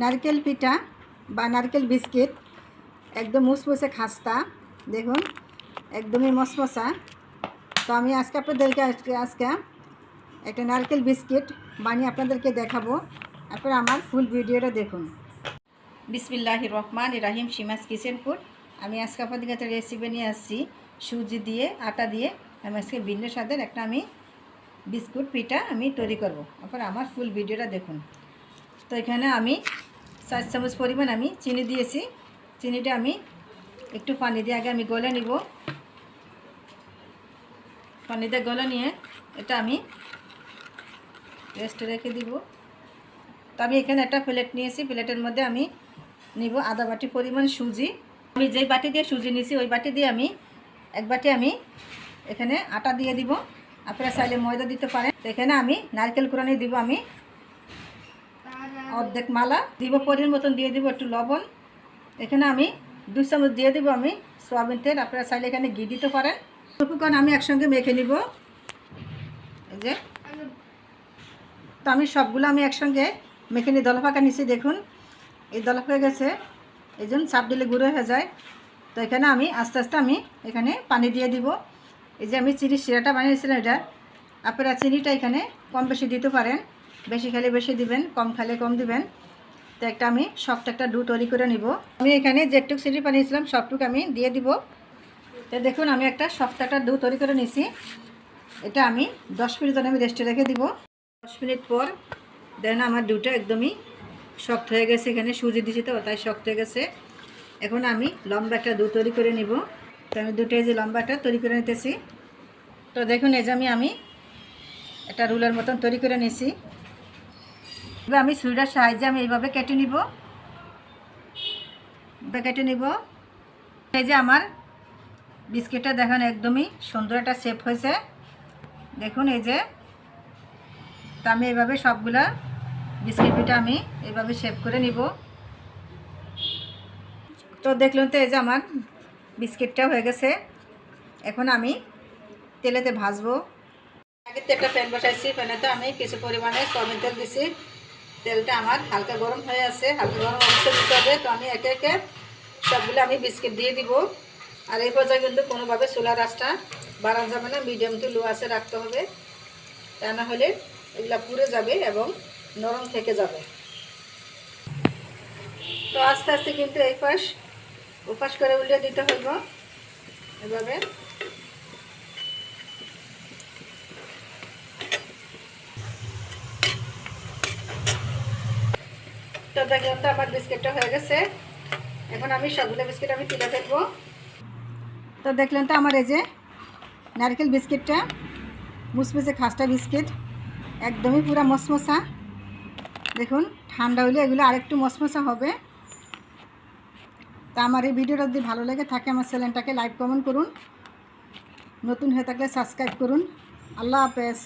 নারকেল পিঠা বা নারকেল বিস্কিট, একদম মুসমুসে খাস্তা, দেখুন, একদমই মশমশা তো আমি আজকে আপনাদেরকে আজকে আজকে একটা নারকেল বিস্কিট বানিয়ে আপনাদেরকে দেখাবো। আপনারা আমার ফুল ভিডিওটা দেখুন। বিসমিল্লাহ রহমান রাহিম, সীমাস কিচেন ফুড আমি আজকে আপনাদের একটা রেসিপি নিয়ে আসছি। সুজি দিয়ে, আটা দিয়ে। আমি আজকে ভিন্ন স্বাদের একটা আমি বিস্কুট, পিঠা আমি তৈরি করব। আপনারা আমার ফুল ভিডিওটা দেখুন। তো এখানে আমি চার চামচ পরিমাণ আমি চিনি দিয়েছি। চিনিটা আমি একটু পানি দিয়ে আগে আমি গলে নিব। পানি দিয়ে গলে নিয়ে এটা আমি রেস্টে রেখে দিব। তো আমি এখানে একটা প্লেট নিয়েছি। প্লেটের মধ্যে আমি নিব আধা বাটি পরিমাণ সুজি। আমি যেই বাটি দিয়ে সুজি নিয়েছি ওই বাটি দিয়ে আমি এক বাটি আমি এখানে আটা দিয়ে দিব। আপনারা চাইলে ময়দা দিতে পারেন। এখানে আমি নারকেল কোরআনি দিব আমি। অর্ধেক মালা। দিব পরিমাণ মতন দিয়ে দিব একটু লবণ। এখানে আমি দু চামচ দিয়ে দিব আমি সোয়াবিন তেল। আপনারা চাইলে এখানে ঘি দিতে পারেন। উপকরণ আমি একসঙ্গে মেখে নিব। এই যে। তো আমি সবগুলো আমি একসঙ্গে মেখে নিয়ে দলফাকা নিচ্ছি দেখুন, এই দলফ হয়ে গেছে। এই জন্য চাপ দিলে গুঁড়ো হয়ে যায়। তো এখানে আমি আস্তে আস্তে আমি এখানে পানি দিয়ে দিব। এই যে আমি চিনি শিরাটা বানিয়েছিলাম এটা। আপনারা চিনিটা এখানে কম বেশি দিতে পারেন। বেশি খেলে বেশি দিবেন, কম খেলে কম দিবেন। তো একটা আমি শক্ত একটা ডু তৈরি করে নিব। আমি এখানে যেটুক সিটি বানিয়েছিলাম, সবটুকু আমি দিয়ে দিব। তো দেখুন, আমি একটা শক্ত একটা ডু তৈরি করে নিছি এটা আমি দশ মিনিট আমি রেস্টে রেখে দিব। দশ মিনিট পর, দেন আমার ডুটা একদমই শক্ত হয়ে গেছে। এখানে সুজি দিছি তো, তাই শক্ত হয়ে গেছে। এখন আমি লম্বা একটা দু তৈরি করে নিব। তো আমি দুটো এই যে লম্বা একটা তৈরি করে নিতেছি। তো দেখুন, এই যে আমি আমি একটা রুলের মতন তৈরি করে নিছি এবার আমি ছুরিটার সাহায্যে আমি এইভাবে কেটে নিব। কেটে নিব। এই যে আমার বিস্কিটটা দেখুন একদমই সুন্দর একটা শেপ হয়েছে। দেখুন এই যে, তা আমি এইভাবে সবগুলা বিস্কিট পিঠা আমি এইভাবে শেপ করে নিব। তো দেখলেন তো এই যে আমার বিস্কিটটা হয়ে গেছে। এখন আমি তেলেতে ভাজবো। আগে তো একটা প্যান বসাইছি প্যানেতে আমি কিছু পরিমাণে সয়াবিন তেল দিছি। তেলটা আমার হালকা গরম হয়ে আছে, হালকা গরম অবস্থায় দিতে হবে। তো আমি একে একে সবগুলো আমি বিস্কিট দিয়ে দিব। আর এই পর্যায়ে কিন্তু কোনোভাবে চুলার রাসটা বাড়ানো যাবে না মিডিয়াম টু লো আছে রাখতে হবে। তা না হলে এগুলা পুড়ে যাবে এবং নরম থেকে যাবে। তো আস্তে আস্তে কিন্তু এই পাশ উপাস করে উল্টে দিতে হইব। এভাবে তো দেখলাম তো আমার বিস্কিটটা হয়ে গেছে। এখন আমি সবগুলো বিস্কিট আমি তুলে ফেলব তো দেখলেন তো আমার এই যে নারকেল বিস্কিটটা, মুসমুসে খাস্টা বিস্কিট, একদমই পুরো মশমশা দেখুন, ঠান্ডা হলে এগুলো আরেকটু মশমশা হবে। তা আমার এই ভিডিওটা যদি ভালো লেগে থাকে, আমার চ্যানেলটাকে লাইক কমেন্ট করুন। নতুন হয়ে থাকলে সাবস্ক্রাইব করুন। আল্লাহ হাফেজ।